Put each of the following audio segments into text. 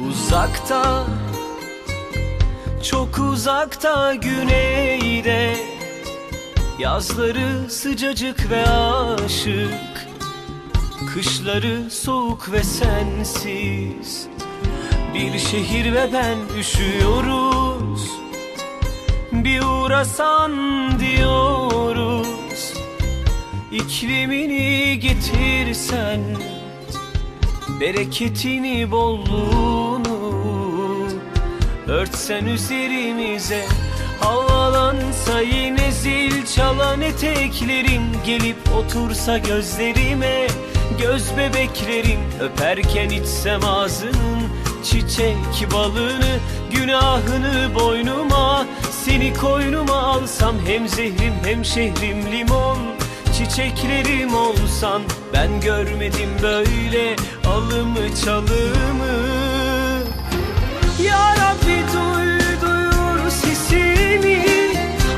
Uzakta Çok uzakta güneyde. Yazları sıcacık ve aşık Kışları soğuk ve sensiz. Bir şehir ve ben üşüyoruz Bir uğrasan diyoruz. İklimini getirsen Bereketini bolluğunu Örtsen üzerimize. Havalansa yine zil çalan eteklerin Gelip otursa gözlerime. Göz bebeklerin Öperken içsem ağzının Çiçek balını Günahını boynuma. Seni koynuma alsam Hem zehrim hem şehrim limon Çiçeklerim olsan Ben görmedim böyle Alımı çalımı. Ya Rabbi duy duyur sesimi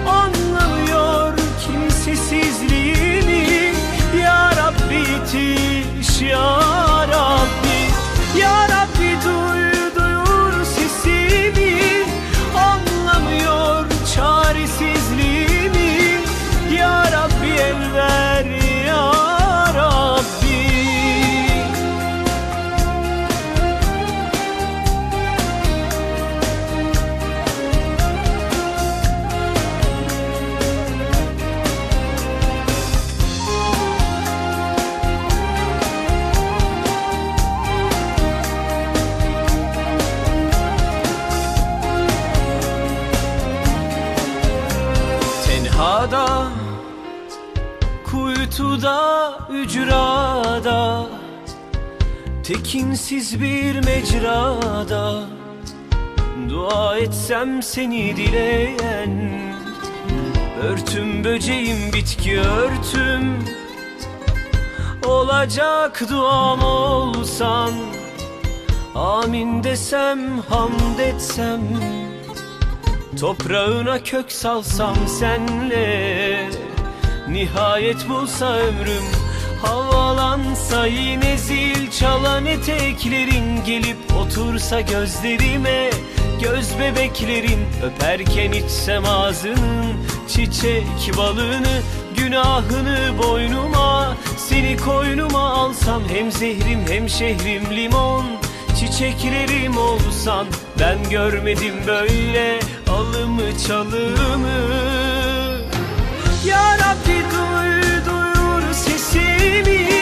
Anlamıyor kimsesizliğimi. Ya Rabbi yetiş Tenhada Kuytuda ücrada. Tekinsiz bir mecrada. Dua etsem seni dileyen. Örtüm böceğim bitki örtüm. Olacak duam olsan. Amin desem hamd etsem Toprağına kök salsam senle Nihayet bulsa ömrüm. Havalansa yine zil çalan eteklerin Gelip otursa gözlerime. Göz bebeklerin Öperken içsem ağzının Çiçek balını Günahını boynuma. Seni koynuma alsam Hem zehrim hem şehrim limon. Çiçeklerim olsan ben görmedim böyle alımı çalımı. Ya Rabbi duy duyur sesimi